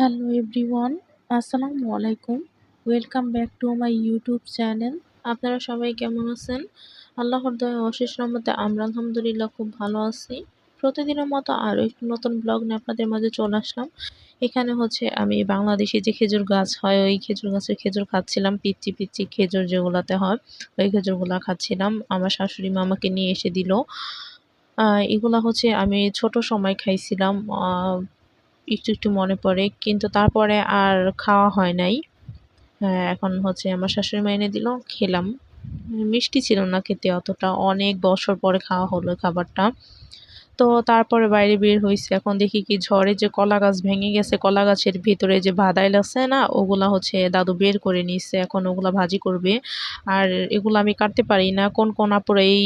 Hello everyone আসসালামু আলাইকুম welcome back to my YouTube channel আপনারা সবাই কেমন আছেন? আল্লাহর দয়া, অশেষ রহমতে আমরা আলহামদুলিল্লাহ খুব ভালো আছি। প্রতিদিনের মতো আরও একটি নতুন ব্লগ নিয়ে আপনাদের মাঝে চলে আসলাম। এখানে হচ্ছে আমি বাংলাদেশি যে খেজুর গাছ হয়, ওই খেজুর গাছের খেজুর খাচ্ছিলাম পিচ্ছি পিচ্ছি খেজুর যেগুলাতে হয়, ওই খেজুরগুলা খাচ্ছিলাম। আমার শাশুড়ি মা আমাকে নিয়ে এসে দিল। এগুলা হচ্ছে আমি ছোট সময় খাইছিলাম একটু একটু মনে পড়ে, কিন্তু তারপরে আর খাওয়া হয় নাই। এখন হচ্ছে আমার শাশুড়ি মা এনে দিল, খেলাম। মিষ্টি ছিল না খেতে অতটা, অনেক বছর পরে খাওয়া হলো খাবারটা। তো তারপরে বাইরে বের হয়েছে এখন দেখি কি ঝড়ে যে কলা গাছ ভেঙে গেছে, কলা গাছের ভিতরে যে ভাদাইল আছে না, ওগুলা হচ্ছে দাদু বের করে নিচ্ছে এখন ওগুলা ভাজি করবে। আর এগুলো আমি কাটতে পারি না। কোন কোন আপুরা এই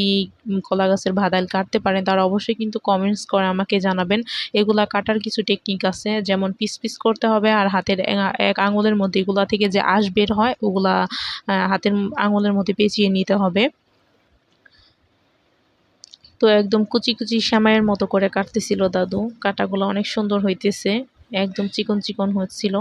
কলা গাছের ভাদাইল কাটতে পারেন, তারা অবশ্যই কিন্তু কমেন্টস করে আমাকে জানাবেন। এগুলা কাটার কিছু টেকনিক আছে, যেমন পিস পিস করতে হবে আর হাতের এক আঙুলের মধ্যে এগুলা থেকে যে আঁশ বের হয়, ওগুলা হাতের আঙুলের মধ্যে পেঁচিয়ে নিতে হবে। তো একদম কুচি কুচি শ্যামাইয়ের মতো করে কাটতেছিল দাদু। কাটাগুলো অনেক সুন্দর হইতেছে, একদম চিকন চিকন হচ্ছিল।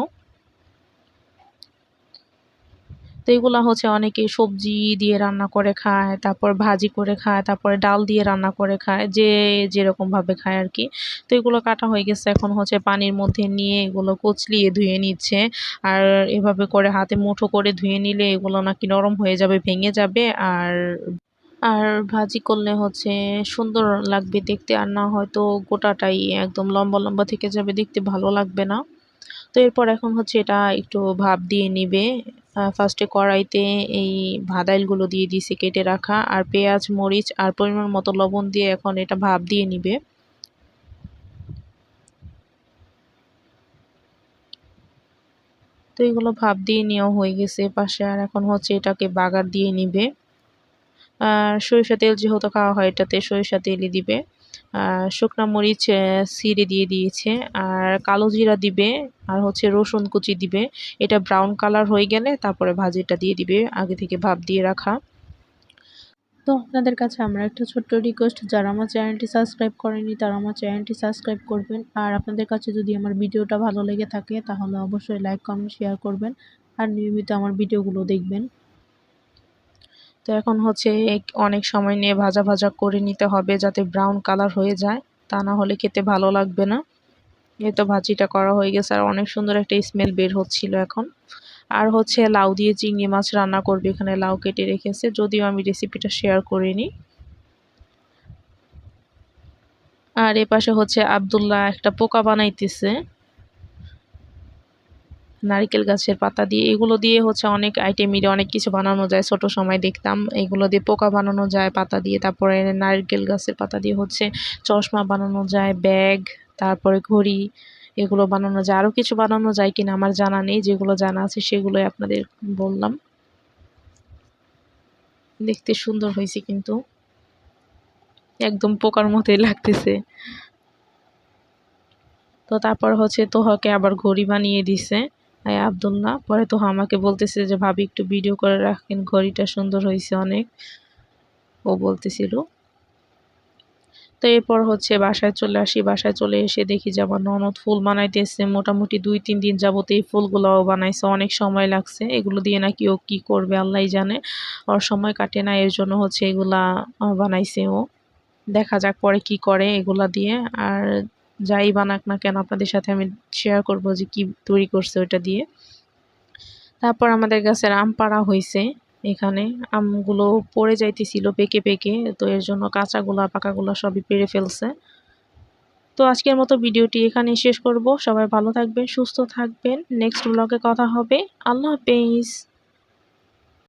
তো এগুলো হচ্ছে অনেকে সবজি দিয়ে রান্না করে খায়, তারপর ভাজি করে খায়, তারপরে ডাল দিয়ে রান্না করে খায়, যে যেরকমভাবে খায় আর কি। তো এগুলো কাটা হয়ে গেছে, এখন হচ্ছে পানির মধ্যে নিয়ে এগুলো কচলিয়ে ধুয়ে নিচ্ছে। আর এভাবে করে হাতে মুঠো করে ধুয়ে নিলে এগুলো নাকি নরম হয়ে যাবে, ভেঙে যাবে, আর আর ভাজি করলে হচ্ছে সুন্দর লাগবে দেখতে, আর না হয়তো গোটাটাই একদম লম্বা লম্বা থেকে যাবে, দেখতে ভালো লাগবে না। তো এরপর এখন হচ্ছে এটা একটু ভাপ দিয়ে নিবে। ফার্স্টে কড়াইতে এই ভাদাইলগুলো দিয়ে দিয়েছি কেটে রাখা, আর পেঁয়াজ, মরিচ, আর পরিমাণ মতো লবণ দিয়ে এখন এটা ভাপ দিয়ে নিবে। তো এগুলো ভাপ দিয়ে নেওয়া হয়ে গেছে পাশে, আর এখন হচ্ছে এটাকে বাগার দিয়ে নিবে। সরিষা তেল যেহেতু খাওয়া হয়, এটাতে সরিষা তেলই দিবে। শুকনা মরিচ সিঁড়ে দিয়ে দিয়েছে, আর কালো জিরা দিবে, আর হচ্ছে রসুন কুচি দিবে। এটা ব্রাউন কালার হয়ে গেলে তারপরে ভাজিটা দিয়ে দিবে, আগে থেকে ভাব দিয়ে রাখা। তো আপনাদের কাছে আমরা একটা ছোট্ট রিকোয়েস্ট যারা আমার চ্যানেলটি সাবস্ক্রাইব করেনি তারা আমার চ্যানেলটি সাবস্ক্রাইব করবেন। আর আপনাদের কাছে যদি আমার ভিডিওটা ভালো লেগে থাকে, তাহলে অবশ্যই লাইক কমেন্ট শেয়ার করবেন। আর নিয়মিত আমার ভিডিওগুলো দেখবেন। তো এখন হচ্ছে অনেক সময় নিয়ে ভাজা ভাজা করে নিতে হবে যাতে ব্রাউন কালার হয়ে যায়। তা না হলে খেতে ভালো লাগবে না। এই তো ভাজিটা করা হয়ে গেছে আর অনেক সুন্দর একটা স্মেল বের হচ্ছিল এখন। আর হচ্ছে লাউ দিয়ে চিংড়ি মাছ রান্না করবে এখানে লাউ কেটে রেখেছে। যদিও আমি রেসিপিটা শেয়ার করিনি। আর এ পাশে হচ্ছে আবদুল্লাহ একটা পোকা বানাইতেছে। নারিকেল গাছের পাতা দিয়ে, এগুলো দিয়ে হচ্ছে অনেক আইটেমেরই অনেক কিছু বানানো যায়। ছোট সময় দেখতাম এগুলো দিয়ে পোকা বানানো যায়, পাতা দিয়ে। তারপরে নারকেল গাছের পাতা দিয়ে হচ্ছে চশমা বানানো যায়, ব্যাগ, তারপরে ঘড়ি, এগুলো বানানো যায়। আরও কিছু বানানো যায় কিনা আমার জানা নেই, যেগুলো জানা আছে সেগুলোই আপনাদের বললাম। দেখতে সুন্দর হয়েছে কিন্তু। একদম পোকার মতোই লাগতেছে। তো তারপর হচ্ছে তোহাকে আবার ঘড়ি বানিয়ে দিছে। আবদুল্লাহ। পরে তো আমাকে বলতেছে যে, ভাবি, একটু ভিডিও করে রাখেন, ঘড়িটা সুন্দর হয়েছে অনেক। ও বলতেছিল। তো এরপর হচ্ছে বাসায় চলে আসি। বাসায় চলে এসে দেখি যে, আমার ননদ ফুল বানাইতেছে। মোটামুটি দুই, তিন দিন যাবত এই ফুলগুলোও বানাইছে। অনেক সময় লাগছে। এগুলো দিয়ে নাকি ও কী করবে আল্লাহ জানে। ওর সময় কাটে না, এর জন্য হচ্ছে এগুলা বানাইছে ও। দেখা যাক পরে কি করে এগুলা দিয়ে। আর যাই বানাক না কেন, আপনাদের সাথে আমি শেয়ার করব যে কি তৈরি করছে ওটা দিয়ে। তারপর আমাদের গাছের আম পাড়া হয়েছে এখানে। আমগুলো পড়ে যাইতেছিল পেকে পেকে, তো এর জন্য কাঁচাগুলা, পাকাগুলা সবই পেরে ফেলছে। তো আজকের মতো ভিডিওটি এখানেই শেষ করব। সবাই ভালো থাকবেন, সুস্থ থাকবেন। নেক্সট ব্লগে কথা হবে। আল্লাহ হাফেজ।